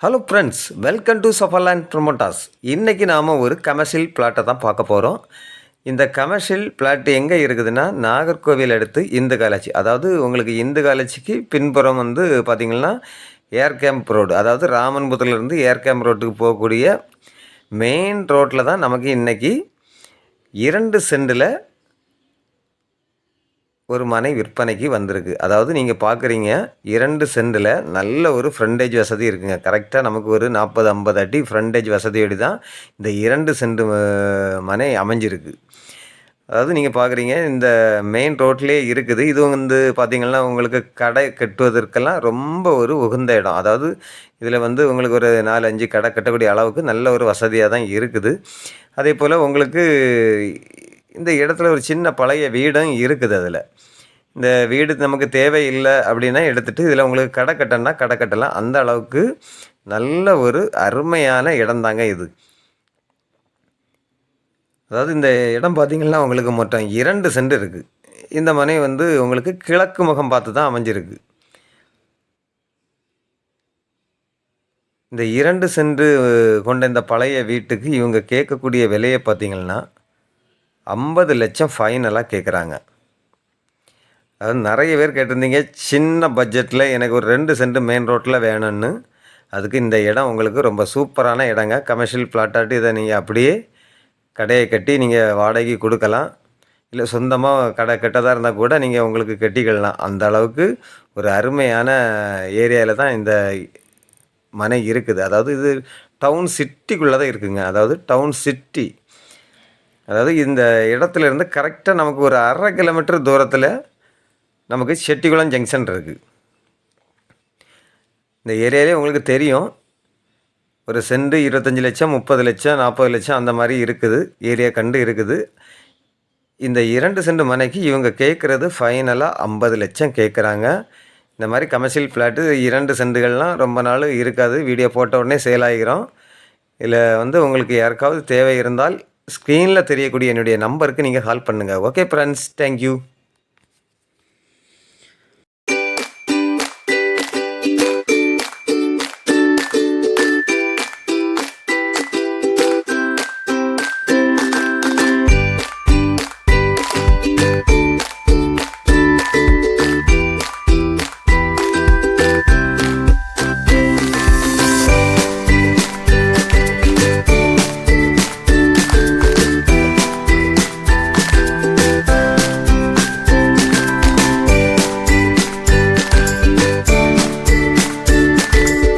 Hello friends welcome to Safarland promoters இன்றைக்கி நாம் ஒரு கமர்ஷியல் பிளாட்டை தான் பார்க்க போகிறோம் இந்த கமர்ஷியல் பிளாட் எங்கே இருக்குதுன்னா நாகர்கோவில் அடுத்து இந்து காலேஜ். அதாவது உங்களுக்கு இந்து காலேஜுக்கு பின்புறம் வந்து பார்த்திங்கன்னா ஏர் கேம்ப் ரோடு அதாவது ராமன்புத்திலேருந்து ஏர் கேம்ப் ரோட்டுக்கு போகக்கூடிய மெயின் ரோட்டில் தான் நமக்கு இன்றைக்கி இரண்டு சென்டில் ஒரு மனை விற்பனைக்கு வந்திருக்கு. அதாவது நீங்கள் பார்க்குறீங்க இரண்டு சென்டில் நல்ல ஒரு ஃப்ரண்டேஜ் வசதி இருக்குங்க. கரெக்டாக நமக்கு ஒரு நாற்பது ஐம்பது அடி ஃப்ரண்டேஜ் வசதியோடு தான் இந்த இரண்டு சென்ட் மனை அமைஞ்சிருக்கு. அதாவது நீங்கள் பார்க்குறீங்க இந்த மெயின் ரோட்லேயே இருக்குது. இது வந்து பார்த்திங்கன்னா உங்களுக்கு கடை கட்டுவதற்கெல்லாம் ரொம்ப ஒரு உகந்த இடம். அதாவது இதில் வந்து உங்களுக்கு ஒரு நாலு அஞ்சு கடை கட்டக்கூடிய அளவுக்கு நல்ல ஒரு வசதியாக தான் இருக்குது. அதே போல் உங்களுக்கு இந்த இடத்துல ஒரு சின்ன பழைய வீடும் இருக்குது அதில். இந்த வீடு நமக்கு தேவையில்லை அப்படின்னா எடுத்துகிட்டு இதில் உங்களுக்கு கடை கட்டணும்னா கடை கட்டலாம். அந்த அளவுக்கு நல்ல ஒரு அருமையான இடம்தாங்க இது. அதாவது இந்த இடம் பார்த்திங்கன்னா உங்களுக்கு மொத்தம் இரண்டு சென்ட் இருக்குது இந்த மனை வந்து உங்களுக்கு கிழக்கு முகம் பார்த்து தான் அமைஞ்சிருக்கு. இந்த இரண்டு சென்று கொண்ட இந்த பழைய வீட்டுக்கு இவங்க கேட்கக்கூடிய விலையை பார்த்தீங்கன்னா ஐம்பது லட்சம் ஃபைனலாக கேட்குறாங்க அதாவது நிறைய பேர் கேட்டிருந்தீங்க சின்ன பட்ஜெட்டில் எனக்கு ஒரு ரெண்டு சென்ட் மெயின் ரோட்டில் வேணும்னு. அதுக்கு இந்த இடம் உங்களுக்கு ரொம்ப சூப்பரான இடங்க. கமர்ஷியல் பிளாட்டாட்டி இதை நீங்கள் அப்படியே கடையை கட்டி நீங்கள் வாடகைக்கு கொடுக்கலாம். இல்லை சொந்தமாக கடை கெட்டதாக இருந்தால் கூட நீங்கள் உங்களுக்கு கட்டிக்கலாம் அந்த அளவுக்கு ஒரு அருமையான ஏரியாவில் தான் இந்த மனை இருக்குது. அதாவது இது டவுன் சிட்டிக்குள்ளே தான் இருக்குங்க. அதாவது டவுன் சிட்டி அதாவது இந்த இடத்துலேருந்து கரெக்டாக நமக்கு ஒரு அரை கிலோமீட்டர் தூரத்தில் நமக்கு செட்டிக்குளம் ஜங்ஷன் இருக்குது இந்த ஏரியாலே உங்களுக்கு தெரியும். ஒரு சென்ட் இருபத்தஞ்சி லட்சம் முப்பது லட்சம் நாற்பது லட்சம் அந்த மாதிரி இருக்குது. ஏரியா கண்டு இருக்குது. இந்த இரண்டு சென்ட் மனைக்கு இவங்க கேட்குறது ஃபைனலாக ஐம்பது லட்சம் கேட்குறாங்க இந்த மாதிரி கமர்ஷியல் ஃப்ளாட்டு இரண்டு செண்டுகள்லாம் ரொம்ப நாள் இருக்காது. வீடியோ போட்ட உடனே சேல் ஆகிரும் இதில் வந்து உங்களுக்கு யாருக்காவது தேவை இருந்தால் ஸ்க்ரீனில் தெரியக்கூடிய என்னுடைய நம்பருக்கு நீங்கள் கால் பண்ணுங்கள் ஓகே ஃப்ரெண்ட்ஸ் தேங்க்யூ